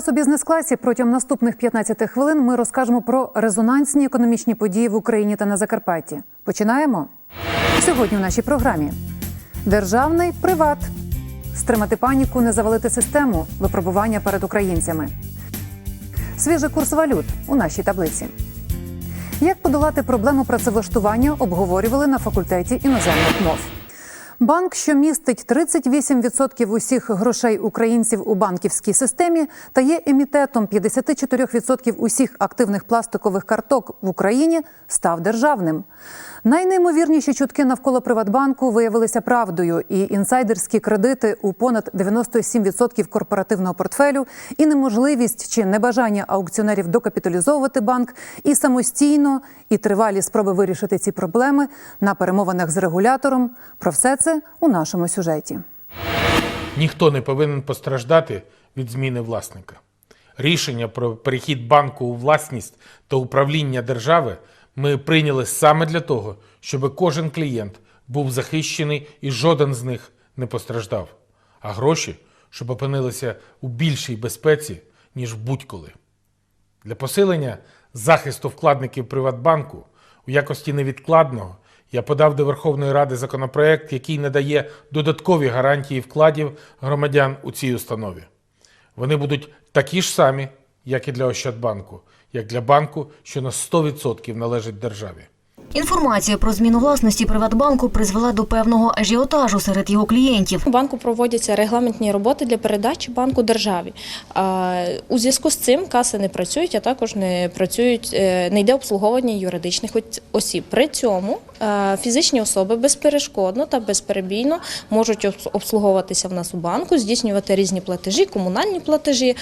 Вас у бізнес-класі. Протягом наступних 15 хвилин ми розкажемо про резонансні економічні події в Україні та на Закарпатті. Починаємо сьогодні у нашій програмі. Державний приват. Стримати паніку, не завалити систему. Випробування перед українцями. Свіжий курс валют у нашій таблиці. Як подолати проблему працевлаштування, обговорювали на факультеті іноземних мов. Банк, що містить 38% усіх грошей українців у банківській системі, та є емітетом 54% усіх активних пластикових карток в Україні, став державним. Найнеймовірніші чутки навколо Приватбанку виявилися правдою, і інсайдерські кредити у понад 97% корпоративного портфелю, і неможливість чи небажання аукціонерів докапіталізовувати банк, і самостійно, і тривалі спроби вирішити ці проблеми на перемовинах з регулятором. Про все це у нашому сюжеті. Ніхто не повинен постраждати від зміни власника. Рішення про перехід банку у власність та управління держави ми прийняли саме для того, щоб кожен клієнт був захищений і жоден з них не постраждав, а гроші, щоб опинилися у більшій безпеці, ніж будь-коли. Для посилення захисту вкладників Приватбанку у якості невідкладного я подав до Верховної Ради законопроект, який надає додаткові гарантії вкладів громадян у цій установі. Вони будуть такі ж самі, як і для Ощадбанку, як для банку, що на 100% належить державі. Інформація про зміну власності Приватбанку призвела до певного ажіотажу серед його клієнтів. У банку проводяться регламентні роботи для передачі банку державі. У зв'язку з цим каси не працюють, а також не працюють, е, не йде обслуговування юридичних осіб. При цьому е, фізичні особи безперешкодно та безперебійно можуть обс- обслуговуватися в нас у банку, здійснювати різні платежі, комунальні платежі,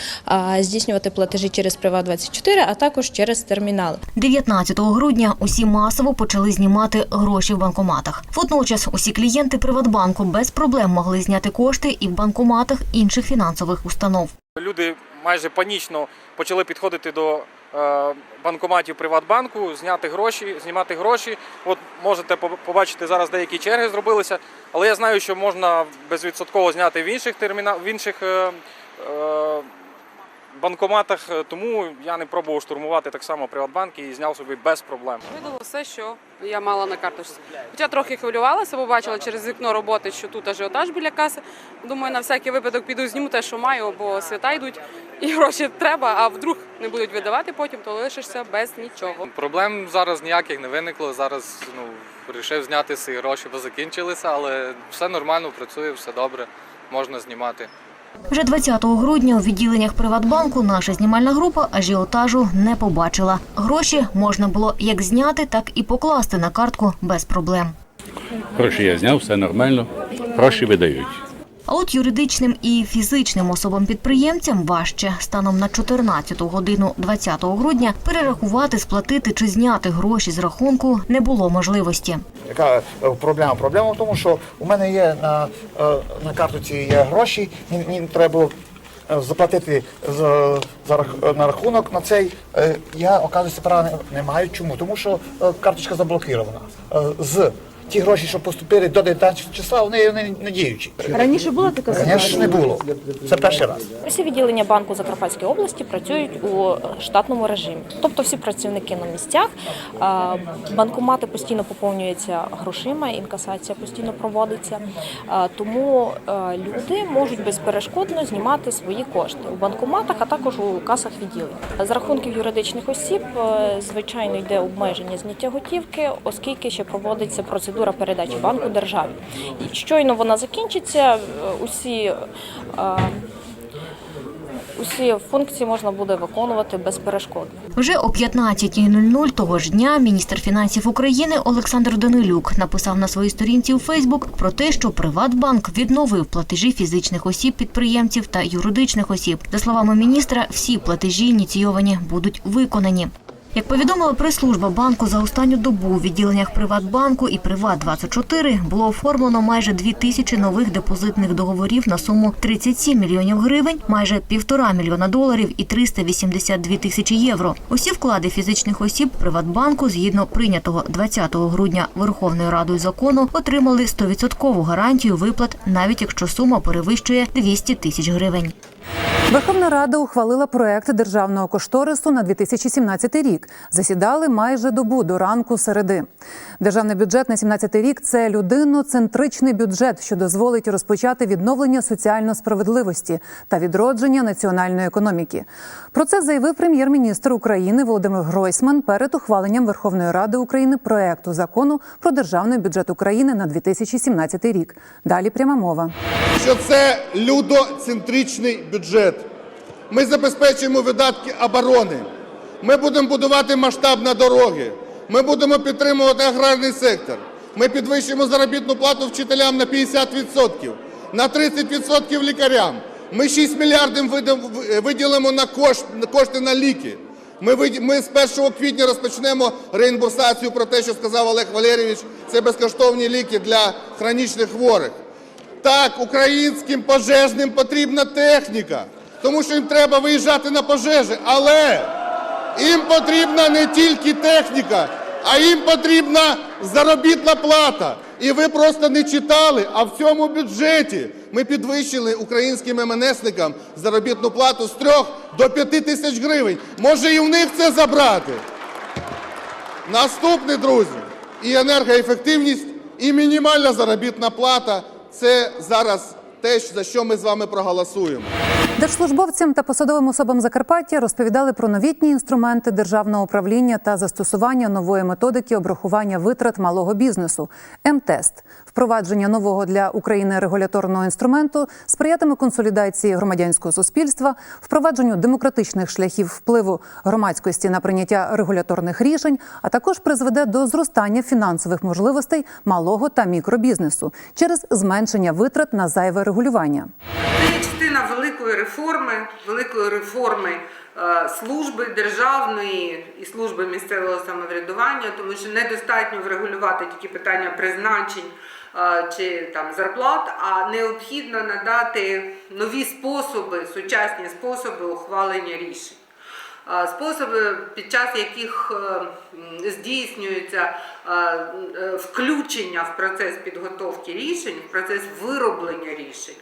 здійснювати платежі через Приват24, а також через термінали. 19 грудня усі масово почали знімати гроші в банкоматах. Водночас усі клієнти Приватбанку без проблем могли зняти кошти і в банкоматах інших фінансових установ. Люди майже панічно почали підходити до е, банкоматів Приватбанку, зняти гроші, знімати гроші. От можете побачити зараз деякі черги зробилися, але я знаю, що можна безвідсотково зняти в інших терміна... в інших е, е, банкоматах, е, тому я не пробував штурмувати так само Приватбанк і зняв собі без проблем. Видало все, що я мала на карточці. Хоча трохи хвилювалася, бо бачила через вікно роботи, що тут ажіотаж біля каси. Думаю, на всякий випадок піду зніму те, що маю, бо свята йдуть і гроші треба, а вдруг не будуть видавати потім, то лишишся без нічого. Проблем зараз ніяких не виникло. Зараз ну вирішив зняти ці гроші, бо закінчилися, але все нормально працює, все добре, можна знімати. Вже 20 грудня у відділеннях Приватбанку наша знімальна група ажіотажу не побачила. Гроші можна було як зняти, так і покласти на картку без проблем. Гроші я зняв, все нормально, гроші видають. А от юридичним і фізичним особам-підприємцям важче станом на 14 годину 20 грудня перерахувати, сплатити чи зняти гроші з рахунку не було можливості. Яка е, проблема? Проблема в тому, що у мене є на, е, на картоці є гроші, мені, треба е, заплатити за, за на рахунок на цей. Я, оказується, права не, не маю. Чому? Тому що карточка заблокирована. Е, З ті гроші, що поступили до 19 числа, вони не, не діючі. Раніше була така Раніше не було. Це перший раз. Усі відділення банку Закарпатської області працюють у штатному режимі, тобто всі працівники на місцях. Банкомати постійно поповнюються грошима, інкасація постійно проводиться. Тому люди можуть безперешкодно знімати свої кошти у банкоматах, а також у касах відділень. З рахунків юридичних осіб, е, звичайно, йде обмеження зняття готівки, оскільки ще проводиться процедура передачі банку державі. І щойно вона закінчиться, е, усі. е, Усі функції можна буде виконувати безперешкодно. Вже о 15.00 того ж дня міністр фінансів України Олександр Данилюк написав на своїй сторінці у Фейсбук про те, що Приватбанк відновив платежі фізичних осіб, підприємців та юридичних осіб. За словами міністра, всі платежі ініційовані будуть виконані. Як повідомила прес-служба банку, за останню добу у відділеннях Приватбанку і Приват24 було оформлено майже дві тисячі нових депозитних договорів на суму 37 мільйонів гривень, майже півтора мільйона доларів і 382 тисячі євро. Усі вклади фізичних осіб Приватбанку, згідно прийнятого 20 грудня Верховною Радою закону, отримали 100% гарантію виплат, навіть якщо сума перевищує 200 тисяч гривень. Верховна Рада ухвалила проект державного кошторису на 2017 рік. Засідали майже добу до ранку середи. Державний бюджет на 17 рік це людиноцентричний бюджет, що дозволить розпочати відновлення соціальної справедливості та відродження національної економіки. Про це заявив прем'єр-міністр України Володимир Гройсман перед ухваленням Верховної Ради України проекту закону про державний бюджет України на 2017 рік. Далі пряма мова. що це людоцентричний бюджет. Ми забезпечуємо видатки оборони. Ми будемо будувати масштабні дороги. Ми будемо підтримувати аграрний сектор. Ми підвищуємо заробітну плату вчителям на 50%, на 30% лікарям. Ми 6 мільярдів виділимо на кошт- кошти на ліки. Ми, ми з 1 квітня розпочнемо реімбурсацію про те, що сказав Олег Валерійович. Це безкоштовні ліки для хронічних хворих. Так, українським пожежним потрібна техніка, тому що їм треба виїжджати на пожежі. Але їм потрібна не тільки техніка, а їм потрібна заробітна плата. І ви просто не читали, а в цьому бюджеті ми підвищили українським МНСникам заробітну плату з 3 до 5 тисяч гривень. Може і в них це забрати. Наступне, друзі, і енергоефективність, і мінімальна заробітна плата це зараз те, за що ми з вами проголосуємо. Держслужбовцям та посадовим особам Закарпаття розповідали про новітні інструменти державного управління та застосування нової методики обрахування витрат малого бізнесу МТЕСТ. Впровадження нового для України регуляторного інструменту сприятиме консолідації громадянського суспільства, впровадженню демократичних шляхів впливу громадськості на прийняття регуляторних рішень, а також призведе до зростання фінансових можливостей малого та мікробізнесу через зменшення витрат на зайве регулювання. Це частина великої реформи, великої реформи е, служби державної і служби місцевого самоврядування, тому що недостатньо врегулювати тільки питання призначень е, чи там зарплат, а необхідно надати нові способи, сучасні способи ухвалення рішень. Е, Способи, під час яких здійснюється включення в процес підготовки рішень, в процес вироблення рішень,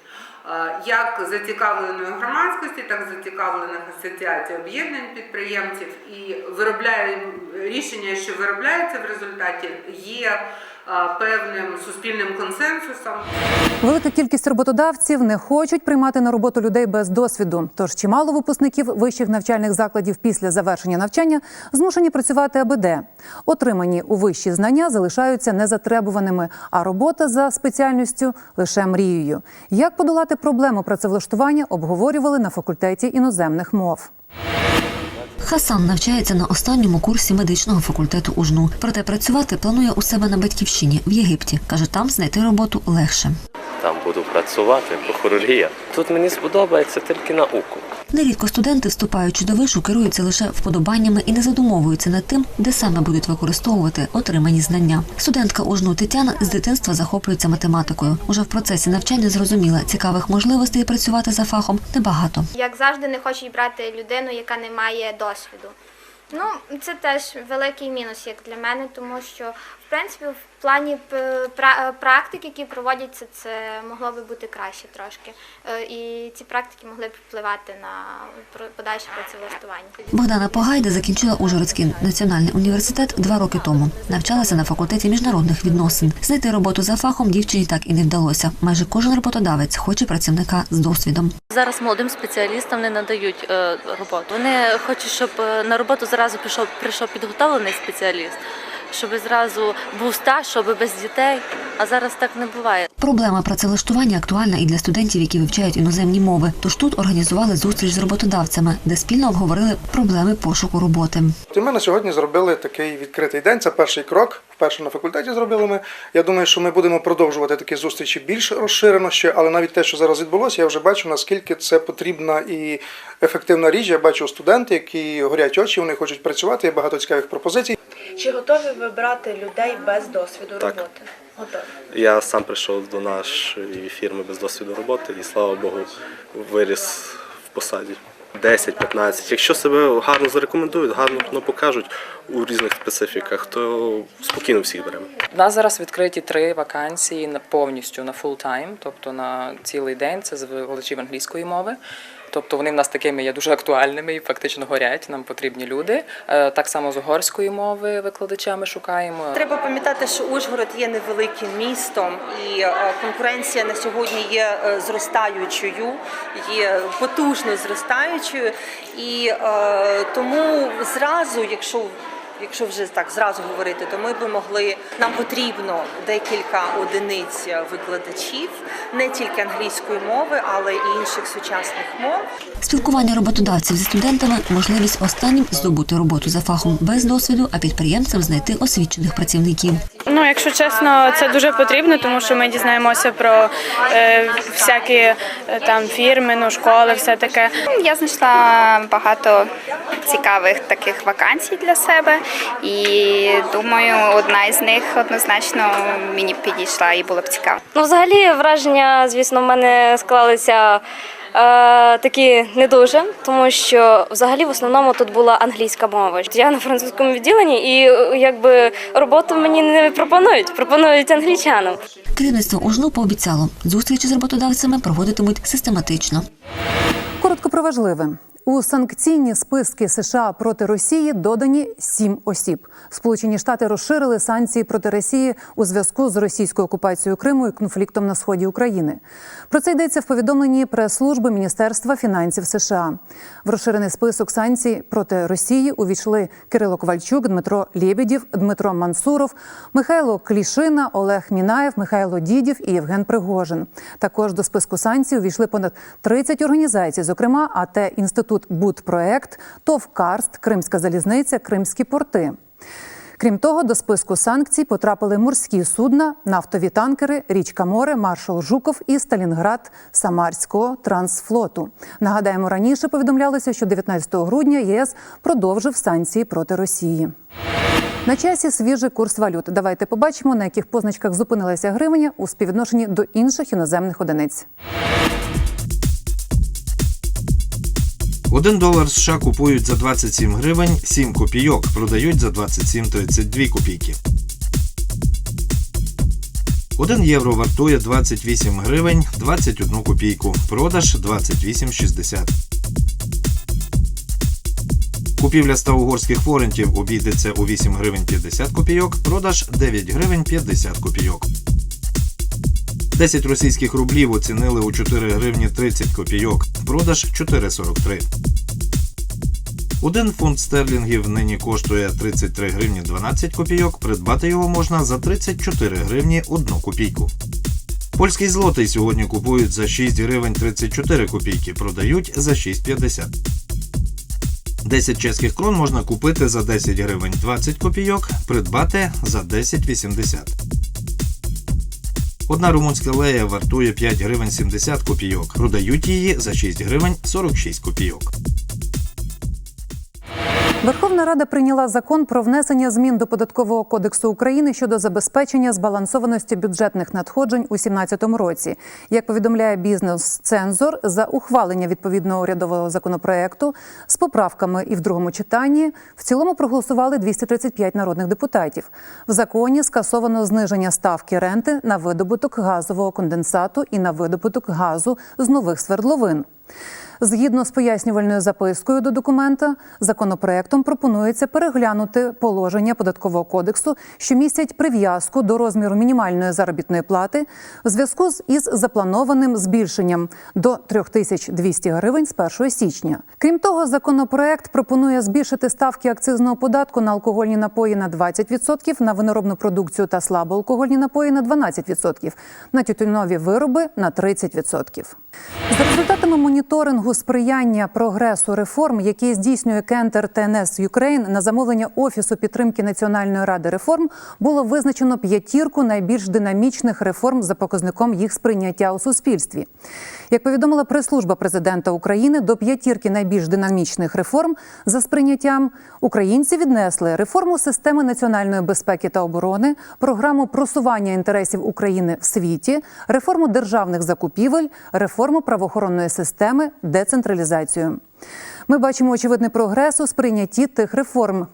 як зацікавленої громадськості, так і зацікавлених асоціацій об'єднань підприємців, і виробляє рішення, що виробляються в результаті, є певним суспільним консенсусом. Велика кількість роботодавців не хочуть приймати на роботу людей без досвіду. Тож чимало випускників вищих навчальних закладів після завершення навчання змушені працювати аби де. Отримані у вищі знання залишаються незатребуваними, а робота за спеціальністю лише мрією. Як подолати проблему працевлаштування, обговорювали на факультеті іноземних мов. Хасан навчається на останньому курсі медичного факультету УЖНУ. Проте працювати планує у себе на батьківщині в Єгипті. каже, там знайти роботу легше. Там буду працювати, бо хірургія. Тут мені сподобається тільки науку. Нерідко студенти, вступаючи до вишу, керуються лише вподобаннями і не задумовуються над тим, де саме будуть використовувати отримані знання. Студентка УЖНУ Тетяна з дитинства захоплюється математикою. Уже в процесі навчання зрозуміла, цікавих можливостей працювати за фахом небагато. Як завжди, не хочуть брати людину, яка не має досвіду. Ну, це теж великий мінус, як для мене, тому що в принципі в плані п- практик, які проводяться, це могло би бути краще трошки. Е, І ці практики могли б впливати на про- подальше працевлаштування. Богдана Погайда закінчила Ужгородський національний університет два роки тому. Навчалася на факультеті міжнародних відносин. Знайти роботу за фахом дівчині так і не вдалося. Майже кожен роботодавець хоче працівника з досвідом. Зараз молодим спеціалістам не надають е, роботу. Вони хочуть, щоб е, на роботу зразу пішов прийшов підготовлений спеціаліст, щоб зразу був стаж, щоб без дітей. А зараз так не буває. Проблема працевлаштування актуальна і для студентів, які вивчають іноземні мови. Тож тут організували зустріч з роботодавцями, де спільно обговорили проблеми пошуку роботи. Ми на сьогодні зробили такий відкритий день. Це перший крок. Вперше на факультеті зробили ми. Я думаю, що ми будемо продовжувати такі зустрічі більш розширено ще, але навіть те, що зараз відбулося, я вже бачу, наскільки це потрібна і ефективна річ. Я бачу студенти, які горять очі, вони хочуть працювати. Є багато цікавих пропозицій. Чи готові ви брати людей без досвіду Так. роботи? Готові. Я сам прийшов до нашої фірми без досвіду роботи і слава Богу, виріс в посаді. 10-15. Якщо себе гарно зарекомендують, гарно ну, покажуть у різних специфіках, то спокійно всіх беремо. У нас зараз відкриті три вакансії повністю на full time, тобто на цілий день. Це з викладачів англійської мови. Тобто вони в нас такими є дуже актуальними і фактично горять. Нам потрібні люди. Е, Так само з угорської мови викладачами шукаємо. Треба пам'ятати, що Ужгород є невеликим містом, і е, конкуренція на сьогодні є е, зростаючою, є потужно зростаючою. І тому зразу, якщо Якщо вже так зразу говорити, то ми би могли нам потрібно декілька одиниць викладачів, не тільки англійської мови, але й інших сучасних мов. Спілкування роботодавців зі студентами можливість останнім здобути роботу за фахом без досвіду, а підприємцям знайти освічених працівників. Ну, якщо чесно, це дуже потрібно, тому що ми дізнаємося про е, всякі е, там фірми, ну, школи, все таке. Я знайшла багато цікавих таких вакансій для себе, і думаю, одна із них однозначно мені підійшла і було б цікаво. Ну, взагалі, враження, звісно, в мене склалися. Е, такі не дуже, тому що взагалі в основному тут була англійська мова. Я на французькому відділенні, і е, якби роботу мені не пропонують, пропонують англічанам. Керівництво УЖНУ пообіцяло, зустрічі з роботодавцями проводитимуть систематично. Коротко про важливе. У санкційні списки США проти Росії додані сім осіб. Сполучені Штати розширили санкції проти Росії у зв'язку з російською окупацією Криму і конфліктом на сході України. Про це йдеться в повідомленні прес-служби Міністерства фінансів США. В розширений список санкцій проти Росії увійшли Кирило Ковальчук, Дмитро Лєбідів, Дмитро Мансуров, Михайло Клішина, Олег Мінаєв, Михайло Дідів і Євген Пригожин. Також до списку санкцій увійшли понад 30 організацій, зокрема АТ Інститут Будпроект, ТОВ Карст, Кримська залізниця, Кримські порти. Крім того, до списку санкцій потрапили морські судна, нафтові танкери, річка Море, маршал Жуков і Сталінград Самарського трансфлоту. Нагадаємо, раніше повідомлялося, що 19 грудня ЄС продовжив санкції проти Росії. На часі свіжий курс валют. Давайте побачимо, на яких позначках зупинилася гривня у співвідношенні до інших іноземних одиниць. Один долар США купують за 27 гривень 7 копійок, продають за 27,32 копійки. Один євро вартує 28 гривень 21 копійку, продаж 28,60. Купівля 100 угорських форентів обійдеться у 8 гривень 50 копійок, продаж 9 гривень 50 копійок. 10 російських рублів оцінили у 4 гривні 30 копійок, продаж 4,43. Один фунт стерлінгів нині коштує 33 гривні 12 копійок, придбати його можна за 34 гривні 1 копійку. Польський злотий сьогодні купують за 6 гривень 34 копійки, продають за 6,50. 10 чеських крон можна купити за 10 гривень 20 копійок, придбати за 10,80. Одна румунська лея вартує 5 гривень 70 копійок. Продають її за 6 гривень 46 копійок. Верховна Рада прийняла закон про внесення змін до податкового кодексу України щодо забезпечення збалансованості бюджетних надходжень у 2017 році. Як повідомляє бізнес-цензор, за ухвалення відповідного урядового законопроекту з поправками і в другому читанні в цілому проголосували 235 народних депутатів. В законі скасовано зниження ставки ренти на видобуток газового конденсату і на видобуток газу з нових свердловин. Згідно з пояснювальною запискою до документа, законопроектом пропонується переглянути положення податкового кодексу, що містять прив'язку до розміру мінімальної заробітної плати в зв'язку із запланованим збільшенням до 3200 гривень з 1 січня. Крім того, законопроект пропонує збільшити ставки акцизного податку на алкогольні напої на 20%, на виноробну продукцію та слабоалкогольні напої на 12%, на тютюнові вироби на 30%. За результатами моніторингу сприяння прогресу реформ, які здійснює Кентер ТНС Юкрейн на замовлення Офісу підтримки Національної ради реформ, було визначено п'ятірку найбільш динамічних реформ за показником їх сприйняття у суспільстві. Як повідомила прес-служба президента України, до п'ятірки найбільш динамічних реформ за сприйняттям українці віднесли реформу системи національної безпеки та оборони, програму просування інтересів України в світі, реформу державних закупівель, реформу правоохоронної системи, децентралізацію. Ми бачимо очевидний прогрес у сприйнятті тих реформ.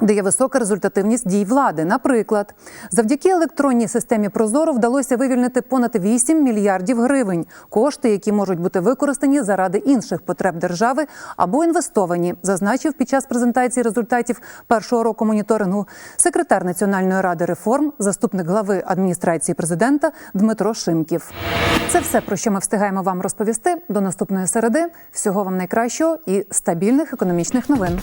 Де є висока результативність дій влади. Наприклад, завдяки електронній системі Прозоро вдалося вивільнити понад 8 мільярдів гривень, кошти, які можуть бути використані заради інших потреб держави або інвестовані, зазначив під час презентації результатів першого року моніторингу секретар Національної ради реформ, заступник глави адміністрації президента Дмитро Шимків. Це все про що ми встигаємо вам розповісти. До наступної середи. Всього вам найкращого і стабільних економічних новин.